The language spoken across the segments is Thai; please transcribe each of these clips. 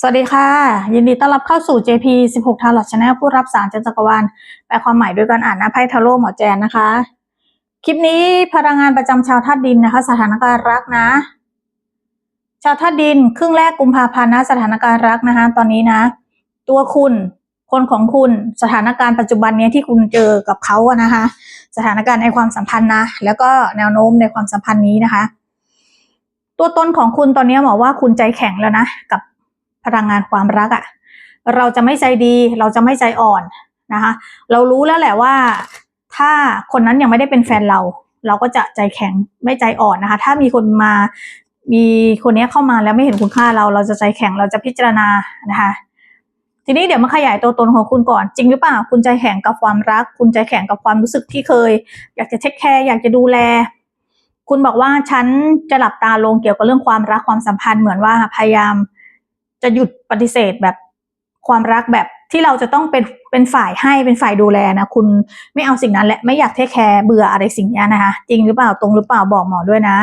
สวัสดีค่ะ ยินดีต้อนรับเข้าสู่ JP 16 t a r o t Channel ผู้รับสารจักรวาลแปลความหมายด้วยการอ่านหน้าไพ่ทาโร่หมอแจนนะคะ คลิปนี้พลังงานประจำชาวธาตุดินนะคะ สถานการณ์รักนะ ชาวธาตุดินครึ่งแรกกุมภาพันธ์นะสถานการณ์รักนะคะ ตอนนี้นะ ตัวคุณคนของคุณสถานการณ์ปัจจุบันเนี้ยที่คุณเจอกับเขาอะนะคะ สถานการณ์ในความสัมพันธ์นะ แล้วก็แนวโน้มในความสัมพันธ์นี้นะคะ ตัวตนของคุณตอนนี้บอว่าคุณใจแข็งแล้วนะกับ พลังงานความรักอะ่ะเราจะไม่ใจดีเราจะไม่ใจอ่อนนะคะเรารู้แล้วแหละว่า ถ้าคนนั้นยังไม่ได้เป็นแฟนเรา เราก็จะใจแข็งไม่ใจอ่อนนะคะ ถ้ามีคนมามีคนนี้เข้ามาแล้วไม่เห็นคุณค่าเราเราจะใจแข็งเราจะพิจารณานะคะ ทีนี้เดี๋ยวมาขยายตัวตนของคุณก่อน จริงหรือเปล่าคุณใจแข็งกับความรัก คุณใจแข็งกับความรู้สึกที่เคย อยากจะเทคแคร์อยากจะดูแล คุณบอกว่าฉันจะหลับตาลงเกี่ยวกับเรื่องความรักความสัมพันธ์เหมือนว่าพยายาม จะหยุดปฏิเสธแบบความรักแบบที่เราจะต้องเป็นเป็นฝ่ายให้เป็นฝ่ายดูแลนะคุณไม่เอาสิ่งนั้นและไม่อยากเทคแคร์เบื่ออะไรสิ่งนี้นะคะจริงหรือเปล่าตรงหรือเปล่าบอกหมอด้วยนะ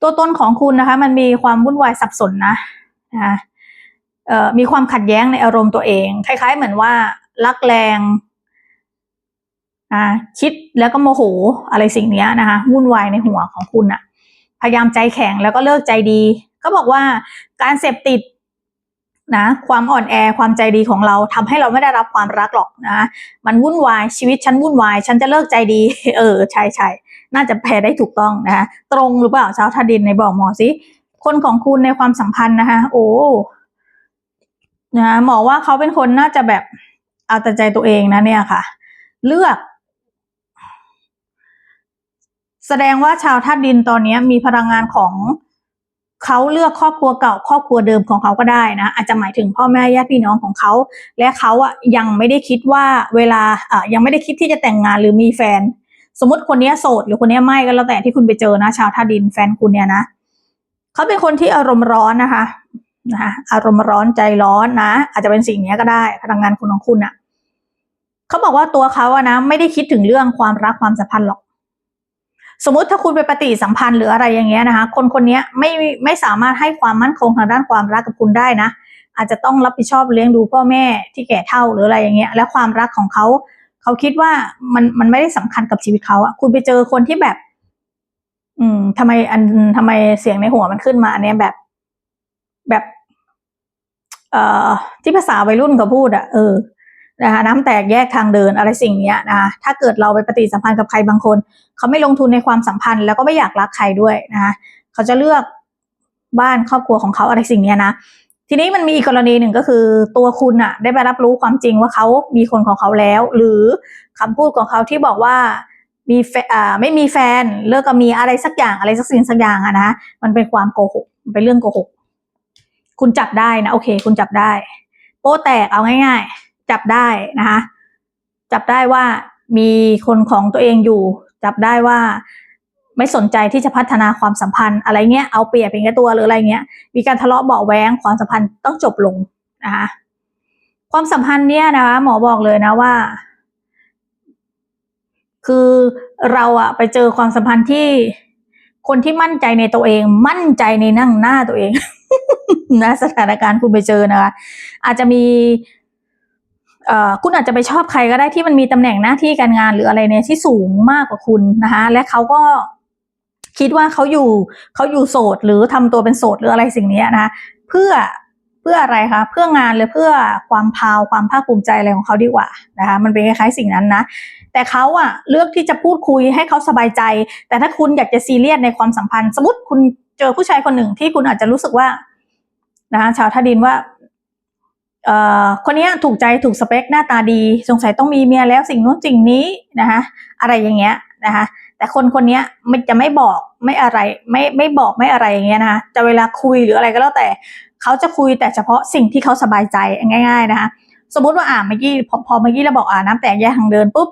ตัวตนของคุณนะคะ มันมีความวุ่นวายสับสนนะนะคะมีความขัดแย้งในอารมณ์ตัวเอง คล้าย ๆ เหมือนว่ารักแรงอ่าคิดแล้วก็โมโหอะไรสิ่งนี้นะคะวุ่นวายในหัวของคุณอะพยายามใจแข็งแล้วก็เลิกใจดีเขาบอกว่าการเสพติด นะความอ่อนแอความใจดีของเราทำให้เราไม่ได้รับความรักหรอกนะมันวุ่นวายชีวิตฉันวุ่นวายฉันจะเลิกใจดี เออใช่ใช่น่าจะแปลได้ถูกต้องนะคะตรงหรือเปล่าชาวทาดินในบอกหมอสิคนของคุณในความสัมพันธ์นะคะโอ้นะหมอว่าเขาเป็นคนน่าจะแบบเอาแต่ใจตัวเองนะเนี่ยค่ะ เลือก แสดงว่าชาวธาตุดินตอนนี้มีพลังงานของ เขาเลือกครอบครัวเก่าครอบครัวเดิมของเขาก็ได้นะอาจจะหมายถึงพ่อแม่ญาติพี่น้องของเขา และเขาอะยังไม่ได้คิดว่าเวลาอะยังไม่ได้คิดที่จะแต่งงานหรือมีแฟน สมมติคนนี้โสดหรือคนนี้ไม่ก็แล้วแต่ที่คุณไปเจอนะชาวธาดินแฟนคุณเนี่ยนะเขาเป็นคนที่อารมณ์ร้อนนะคะนะคะอารมณ์ร้อนใจร้อนนะ อาจจะเป็นสิ่งนี้ก็ได้พลังงานคุณของคุณอะเขาบอกว่าตัวเขาอะนะไม่ได้คิดถึงเรื่องความรักความสัมพันธ์หรอก สมมติถ้าคุณไปปฏิสัมพันธ์หรืออะไรอย่างเงี้ยนะคะ คนคนนี้ไม่ไม่สามารถให้ความมั่นคงทางด้านความรักกับคุณได้นะ อาจจะต้องรับผิดชอบเลี้ยงดูพ่อแม่ที่แก่เฒ่าหรืออะไรอย่างเงี้ย และความรักของเขา เขาคิดว่ามันมันไม่ได้สำคัญกับชีวิตเขาอะคุณไปเจอคนที่แบบ อืมทำไมอันทำไมเสียงในหัวมันขึ้นมา อันเนี้ยแบบแบบ เอ่อที่ภาษาวัยรุ่นเขาพูดอะเออ นะคะน้ำแตกแยกทางเดินอะไรสิ่งนี้นะคะถ้าเกิดเราไปปฏิสัมพันธ์กับใครบางคน เขาไม่ลงทุนในความสัมพันธ์ แล้วก็ไม่อยากรักใครด้วยนะคะเขาจะเลือกบ้านครอบครัวของเขาอะไรสิ่งนี้นะทีนี้มันมีอีกกรณีหนึ่งก็คือ ตัวคุณอะได้ไปรับรู้ความจริงว่าเขามีคนของเขาแล้ว หรือคำพูดของเขาที่บอกว่ามีแฟอ่าไม่มีแฟนเลิกกับมีอะไรสักอย่างอะไรสักสิ่งสักอย่างอะนะมันเป็นความโกหกเป็นเรื่องโกหก คุณจับได้นะโอเค คุณจับได้ โป้แตกเอาง่าย ๆ จับได้นะคะจับได้ว่ามีคนของตัวเองอยู่ จับได้ว่าไม่สนใจที่จะพัฒนาความสัมพันธ์อะไรเงี้ยเอาเปรียบเป็นแค่ตัวหรืออะไรเงี้ย มีการทะเลาะเบาแวงความสัมพันธ์ต้องจบลงนะคะความสัมพันธ์เนี่ยนะคะหมอบอกเลยนะว่า คือเราอะไปเจอความสัมพันธ์ที่คนที่มั่นใจในตัวเอง มั่นใจในนั่งหน้าตัวเองนะสถานการณ์คุณไปเจอนะคะอาจจะมี คุณอาจจะไปชอบใครก็ได้ที่มันมีตำแหน่งหน้าที่การงานหรืออะไรเนี่ยที่สูงมากกว่าคุณนะคะ และเขาก็คิดว่าเขาอยู่เขาอยู่โสดหรือทำตัวเป็นโสดหรืออะไรสิ่งนี้นะะเพื่อเพื่ออะไรคะเพื่องานหรือเพื่อความพาวความภาคภูมิใจอะไรของเขาดีกว่านะคะมันเป็นคล้ายๆสิ่งนั้นนะแต่เขาอะเลือกที่จะพูดคุยให้เขาสบายใจ แต่ถ้าคุณอยากจะซีเรียสในความสัมพันธ์ สมมติคุณเจอผู้ชายคนหนึ่งที่คุณอาจจะรู้สึกว่านะคะชาวท่าดินว่า คนนี้ถูกใจถูกสเปคหน้าตาดี สงสัยต้องมีเมียแล้วสิ่งนู้นสิ่งนี้นะคะอะไรอย่างเงี้ยนะคะแต่คนคนนี้ไม่จะไม่บอกไม่อะไรไม่ไม่บอกไม่อะไรอย่างเงี้ยนะคะจะเวลาคุยหรืออะไรก็แล้วแต่เขาจะคุยแต่เฉพาะสิ่งที่เขาสบายใจง่าย ๆนะคะสมมุติว่าอ่าเมื่อกี้พอพอเมื่อกี้เราบอกอ่าน้ำแตกแยกทางเดินปุ๊บ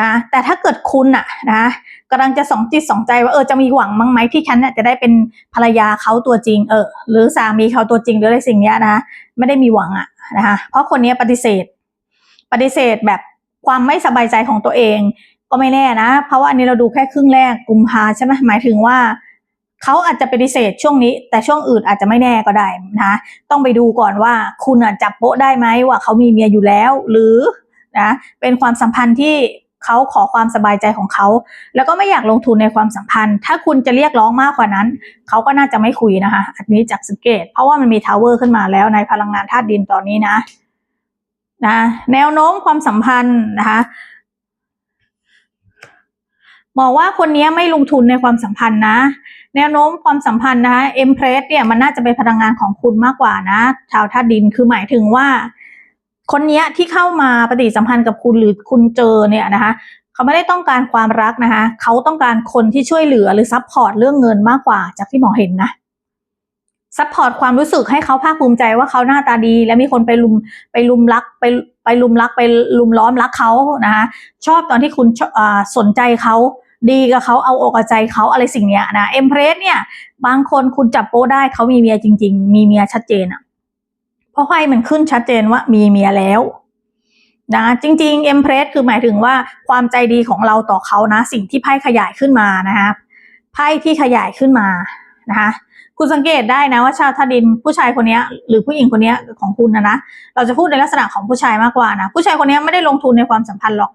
นะแต่ถ้าเกิดคุณอะนะกำลังจะสองจิตสองใจว่าเออจะมีหวังมั้งไหมที่ฉันน่ะจะได้เป็นภรรยาเขาตัวจริงเออหรือสามีเขาตัวจริงหรืออะไรสิ่งเนี้ยนะ ไม่ได้มีหวังอะนะคะเพราะคนนี้ปฏิเสธ ปฏิเสธแบบความไม่สบายใจของตัวเอง ก็ไม่แน่นะ เพราะว่าอันนี้เราดูแค่ครึ่งแรกกุมภาใช่ไหมหมายถึงว่าเขาอาจจะปฏิเสธช่วงนี้ แต่ช่วงอื่นอาจจะไม่แน่ก็ได้นะคะต้องไปดูก่อนว่าคุณอะจับโป๊ะได้ไหมว่าเขามีเมียอยู่แล้ว หรือนะเป็นความสัมพันธ์ที่ เขาขอความสบายใจของเขา แล้วก็ไม่อยากลงทุนในความสัมพันธ์ ถ้าคุณจะเรียกร้องมากกว่านั้น เขาก็น่าจะไม่คุยนะคะอันนี้จากสังเกต เพราะว่ามันมีทาวเวอร์ขึ้นมาแล้วในพลังงานธาตุดินตอนนี้นะนะแนวโน้มความสัมพันธ์นะคะบอกว่าคนนี้ไม่ลงทุนในความสัมพันธ์นะ แนวโน้มความสัมพันธ์นะคะเอ็มเพรสเนี่ยมันน่าจะเป็นพลังงานของคุณมากกว่านะชาวธาตุดินคือหมายถึงว่า คนนี้ที่เข้ามาปฏิสัมพันธ์กับคุณหรือคุณเจอเนี่ยนะคะเขาไม่ได้ต้องการความรักนะคะเขาต้องการคนที่ช่วยเหลือหรือซัพพอร์ตเรื่องเงินมากกว่าจากที่หมอเห็นนะซัพพอร์ตความรู้สึกให้เขาภาคภูมิใจว่าเขาหน้าตาดี และมีคนไปลุมไปลุมรักไปไปลุมรักไปลุมล้อมรักเขานะคะชอบตอนที่คุณสนใจเขาดีกับเขาเอาอกเอาใจเขาอะไรสิ่งเนี้ยนะเอ็มเพรสเนี่ย บางคนคุณจับโป้ได้เขามีเมียจริง ๆ มีเมียชัดเจนอะ เพราะไพ่มันขึ้นชัดเจนว่ามีเมียแล้วนะจริงๆ Empress คือหมายถึงว่าความใจดีของเราต่อเขานะ สิ่งที่ไพ่ขยายขึ้นมานะคะไพ่ที่ขยายขึ้นมานะคะคุณสังเกตได้นะว่าชาวธาตุดินผู้ชายคนนี้หรือผู้หญิงคนนี้ของคุณนะนะเราจะพูดในลักษณะของผู้ชายมากกว่านะผู้ชายคนนี้ไม่ได้ลงทุนในความสัมพันธ์หรอก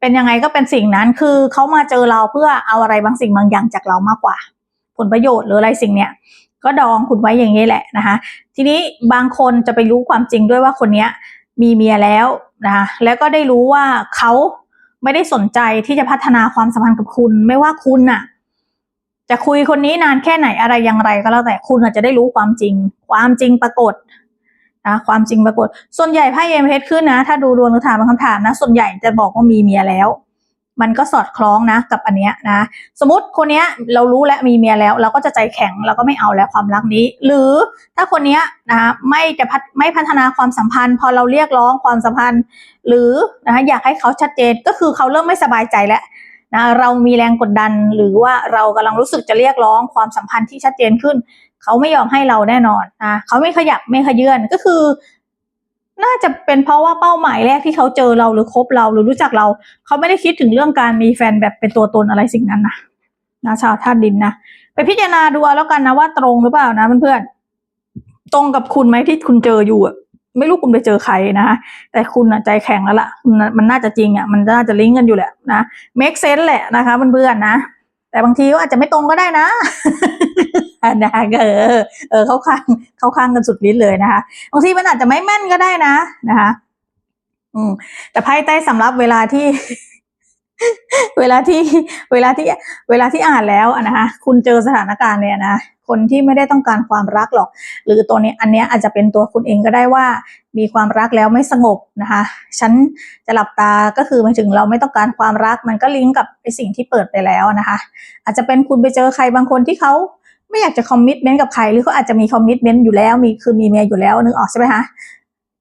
เป็นยังไงก็เป็นสิ่งนั้นคือเขามาเจอเราเพื่อเอาอะไรบางสิ่งบางอย่างจากเรามากกว่า ผลประโยชน์หรืออะไรสิ่งเนี้ย ก็ดองคุณไว้อย่างนี้แหละนะคะ ทีนี้บางคนจะไปรู้ความจริงด้วยว่าคนนี้มีเมียแล้วนะคะแล้วก็ได้รู้ว่าเขาไม่ได้สนใจที่จะพัฒนาความสัมพันธ์กับคุณ ไม่ว่าคุณน่ะ จะคุยคนนี้นานแค่ไหนอะไรอย่างไรก็แล้วแต่คุณอาจจะได้รู้ความจริง ความจริงปรากฏนะความจริงปรากฏ ส่วนใหญ่ไพ่เอ็มเพชขึ้นนะ ถ้าดูดวงหรือถามคำถามนะ ส่วนใหญ่จะบอกว่ามีเมียแล้ว มันก็สอดคล้องนะกับอันเนี้ยนะ สมมติคนเนี้ยเรารู้แล้วมีเมียแล้ว เราก็จะใจแข็งเราก็ไม่เอาแล้วความรักนี้ หรือถ้าคนเนี้ยนะคะไม่จะพัฒไม่พัฒนาความสัมพันธ์ พอเราเรียกร้องความสัมพันธ์ หรือนะคะอยากให้เขาชัดเจนก็คือเขาเริ่มไม่สบายใจแล้วนะเรามีแรงกดดันหรือว่าเรากำลังรู้สึกจะเรียกร้องความสัมพันธ์ที่ชัดเจนขึ้น เขาไม่ยอมให้เราแน่นอนนะเขาไม่ขยับไม่ขยื่นก็คือ น่าจะเป็นเพราะว่าเป้าหมายแรกที่เขาเจอเราหรือคบเราหรือรู้จักเรา เขาไม่ได้คิดถึงเรื่องการมีแฟนแบบเป็นตัวตนอะไรสิ่งนั้นนะนะชาวธาตุดินนะไปพิจารณาดูแล้วกันนะว่าตรงหรือเปล่านะเพื่อนๆตรงกับคุณไหมที่คุณเจออยู่อะไม่รู้คุณไปเจอใครนะแต่คุณใจแข็งแล้วล่ะคุณน่ะมันน่าจะจริงอะ มันน่าจะลิงก์กันอยู่แหละนะ make sense แหละนะคะเพื่อนๆนะ แต่บางทีก็อาจจะไม่ตรงก็ได้นะ นะคะเออเออเข้าข้างเข้าข้างกันสุดฤทธิ์เลยนะคะบางทีมันอาจจะไม่แม่นก็ได้นะนะคะ อืม แต่ไพ่ใต้สำรับเวลาที่ เวลาที่เวลาที่เวลาที่อ่านแล้วอะนะคะคุณเจอสถานการณ์เนี่ยนะคนที่ไม่ได้ต้องการความรักหรอก หรือตัวนี้อันเนี้ยอาจจะเป็นตัวคุณเองก็ได้ว่า มีความรักแล้วไม่สงบนะคะ ฉันจะหลับตาก็คือหมายถึงเราไม่ต้องการความรัก มันก็ลิงก์กับไอสิ่งที่เปิดไปแล้วนะคะ อาจจะเป็นคุณไปเจอใครบางคนที่เขา ไม่อยากจะคอมมิชเมนต์กับใครหรือเขาอาจจะมีคอมมิชเมนต์อยู่แล้วมีคือมีเมียอยู่แล้วนึกออกใช่ไหมคะ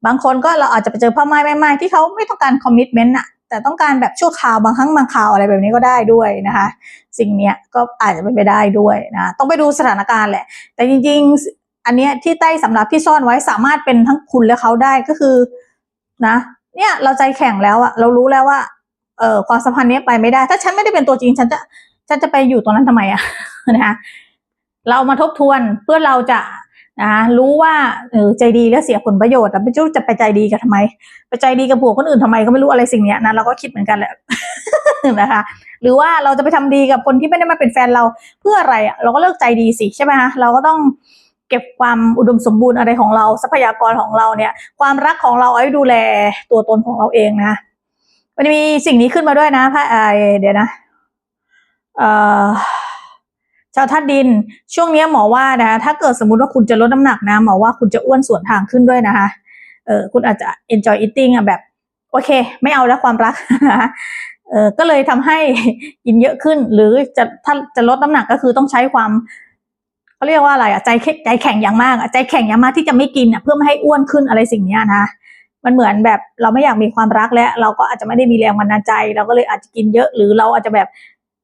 บางคนก็เราอาจจะไปเจอพ่อไม้แม่ไม้ที่เขาไม่ต้องการคอมมิชเมนต์อะแต่ต้องการแบบชั่วคราวบางครั้งบางคราวอะไรแบบนี้ก็ได้ด้วยนะคะ สิ่งเนี้ยก็อาจจะเป็นไปได้ด้วยนะต้องไปดูสถานการณ์แหละ แต่จริง ๆ อันเนี้ยที่ใต้สำหรับที่ซ่อนไว้สามารถเป็นทั้งคุณและเขาได้ก็คือนะ เนี่ยเราใจแข็งแล้วอะเรารู้แล้วว่าเออความสัมพันธ์เนี้ยไปไม่ได้ ถ้าฉันไม่ได้เป็นตัวจริงฉันจะฉันจะไปอยู่ตรงนั้นทำไมอะนะคะ เรามาทบทวนเพื่อเราจะนะรู้ว่าเออใจดีแล้วเสียผลประโยชน์แต่ไม่รู้จะไปใจดีกันทำไม ไปใจดีกับผัวคนอื่นทำไมก็ไม่รู้อะไรสิ่งเนี้ยนะเราก็คิดเหมือนกันแหละนะคะ หรือว่าเราจะไปทำดีกับคนที่ไม่ได้มาเป็นแฟนเราเพื่ออะไรอะเราก็เลิกใจดีสิใช่ไหมคะเราก็ต้องเก็บความอุดมสมบูรณ์อะไรของเราทรัพยากรของเราเนี่ย ความรักของเราเอาไว้ดูแลตัวตนของเราเองนะมันมีสิ่งนี้ขึ้นมาด้วยนะพระเอ่อเดี๋ยวนะ เอ่อ ชาวธาตุดิน ช่วงนี้หมอว่านะคะถ้าเกิดสมมติว่าคุณจะลดน้ำหนักนะหมอว่าคุณจะอ้วนส่วนทางขึ้นด้วยนะคะเออคุณอาจจะ enjoy eating อะแบบโอเค ไม่เอาแล้วความรักนะคะเออก็เลยทำให้กินเยอะขึ้น หรือจะถ้าจะลดน้ำหนักก็คือต้องใช้ความเขาเรียกว่าอะไรอะใจแข็งใจแข็งอย่างมากอะใจแข็งอย่างมากที่จะไม่กินอะเพื่อไม่ให้อ้วนขึ้นอะไรสิ่งนี้นะมันเหมือนแบบเราไม่อยากมีความรักแล้ว เราก็อาจจะไม่ได้มีแรงบันดาลใจ เราก็เลยอาจจะกินเยอะ หรือเราอาจจะแบบ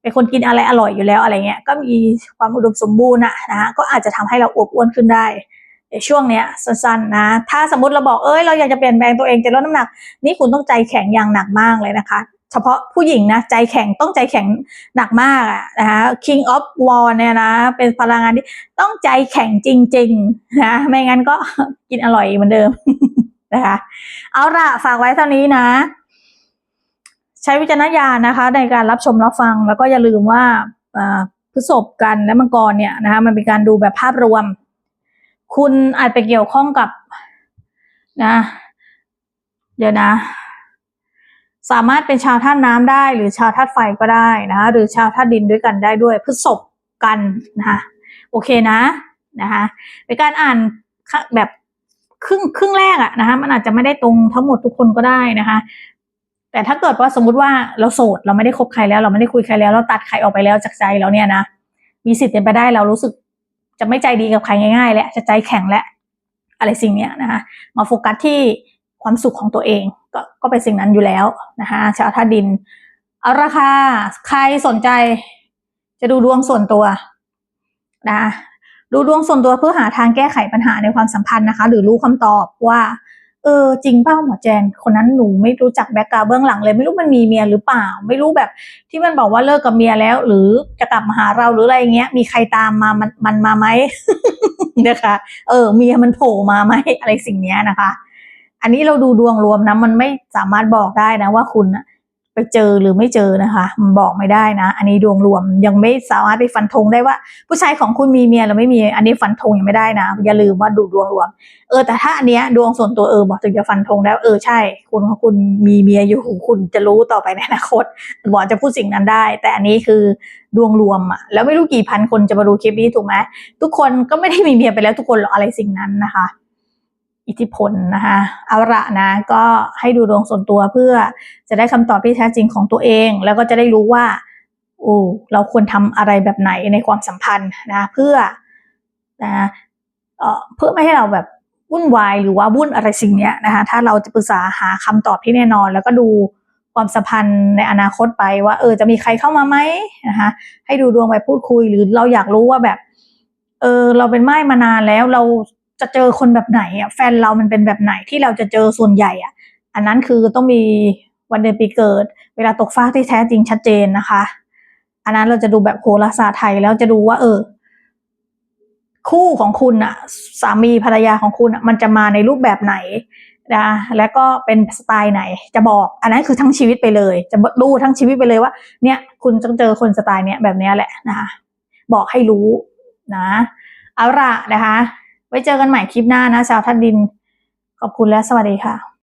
เป็นคนกินอะไรอร่อยอยู่แล้วอะไรเงี้ยก็มีความอุดมสมบูรณ์อะนะก็อาจจะทำให้เราอวบอ้วนขึ้นได้ในช่วงเนี้ยสั้นๆนะถ้าสมมติเราบอกเอ้ยเราอยากจะเปลี่ยนแปลงตัวเองจะลดน้ำหนัก นี่คุณต้องใจแข็งอย่างหนักมากเลยนะคะ เฉพาะผู้หญิงนะใจแข็งต้องใจแข็งหนักมากอะนะคะ King of War เนี่ยนะเป็นพลังงานที่ต้องใจแข็งจริงๆนะไม่งั้นก็กินอร่อยเหมือนเดิมนะคะเอาละฝากไว้เท่านี้นะ ใช้วิจารณญาณนะคะ ในการรับชมรับฟัง แล้วก็อย่าลืมว่าพฤษภกันและมังกรเนี่ยนะคะมันเป็นการดูแบบภาพรวม คุณอาจไปเกี่ยวข้องกับนะ เดี๋ยวนะ สามารถเป็นชาวธาตุน้ำได้ หรือชาวธาตุไฟก็ได้นะคะหรือชาวธาตุดินด้วยกันได้ด้วยพฤษภกันนะคะโอเคนะนะคะเป็นการอ่านแบบครึ่งครึ่งแรกอะนะคะมันอาจจะไม่ได้ตรงทั้งหมดทุกคนก็ได้นะคะ แต่ถ้าเกิดว่าสมมติว่าเราโสดเราไม่ได้คบใครแล้ว เราไม่ได้คุยใครแล้ว เราตัดใครออกไปแล้วจากใจเราเนี่ยนะมีสิทธิ์เป็นไปได้เรารู้สึก จะไม่ใจดีกับใครง่ายๆ แล้วจะใจแข็งและ อะไรสิ่งเนี้ยนะคะมาโฟกัสที่ความสุขของตัวเองก็ก็เป็นสิ่งนั้นอยู่แล้วนะคะชาวธาตุดินเอาราคาใครสนใจ จะดูดวงส่วนตัวนะดูดวงส่วนตัวเพื่อหาทางแก้ไขปัญหาในความสัมพันธ์นะคะ หรือรู้คำตอบว่า เออจริงเปล่าหมอแจนคนนั้นหนูไม่รู้จักแบ็กกราวเบื้องหลังเลย ไม่รู้มันมีเมียหรือเปล่า ไม่รู้แบบที่มันบอกว่าเลิกกับเมียแล้ว หรือจะกลับมาหาเราหรืออะไรเงี้ย มีใครตามมามันมันมาไหมนะคะ เออ เมียมันโผล่มาไหมอะไรสิ่งเนี้ยนะคะ อันนี้เราดูดวงรวมนะมันไม่สามารถบอกได้นะว่าคุณอะ ไปเจอหรือไม่เจอนะคะมันบอกไม่ได้นะ อันนี้ดวงรวมยังไม่สามารถไปฟันธงได้ว่า ผู้ชายของคุณมีเมียหรือไม่มี อันนี้ฟันธงยังไม่ได้นะ อย่าลืมว่าดูดวงรวม เออ แต่ถ้าอันเนี้ยดวงส่วนตัวเออบอกถึงจะฟันธงแล้วเออใช่ คุณของคุณมีเมียอยู่คุณจะรู้ต่อไปในอนาคตบอกจะพูดสิ่งนั้นได้ แต่อันนี้คือดวงรวมอะแล้วไม่รู้กี่พันคนจะมาดูคลิปนี้ถูกไหมทุกคนก็ไม่ได้มีเมียไปแล้วทุกคนหรอกอะไรสิ่งนั้นนะคะ อิทธิพลนะคะเอาละนะก็ให้ดูดวงส่วนตัวเพื่อจะได้คำตอบที่แท้จริงของตัวเอง แล้วก็จะได้รู้ว่าโอ้เราควรทำอะไรแบบไหนในความสัมพันธ์นะเพื่อนะเอ่อเพื่อไม่ให้เราแบบวุ่นวายหรือว่าวุ่นอะไรสิ่งเนี้ยนะคะถ้าเราจะปรึกษาหาคำตอบที่แน่นอน แล้วก็ดูความสัมพันธ์ในอนาคตไปว่าเออจะมีใครเข้ามาไหมนะคะให้ดูดวงไปพูดคุยหรือเราอยากรู้ว่าแบบเออเราเป็นไม้มานานแล้วเรา จะเจอคนแบบไหนอะแฟนเรามันเป็นแบบไหนที่เราจะเจอส่วนใหญ่อะ อันนั้นคือต้องมีวันเดือนปีเกิด เวลาตกฟ้าที่แท้จริงชัดเจนนะคะ อันนั้นเราจะดูแบบโหราศาสตร์ไทยแล้วจะดูว่า เออ คู่ของคุณอะ สามีภรรยาของคุณอะมันจะมาในรูปแบบไหนนะแล้วก็เป็นสไตล์ไหนจะบอก อันนั้นคือทั้งชีวิตไปเลย จะดูทั้งชีวิตไปเลยว่า เนี่ยคุณจะเจอคนสไตล์เนี้ยแบบเนี้ยแหละนะคะบอกให้รู้นะเอาละนะคะ ไว้เจอกันใหม่คลิปหน้านะชาวทัดดิน ขอบคุณและสวัสดีค่ะ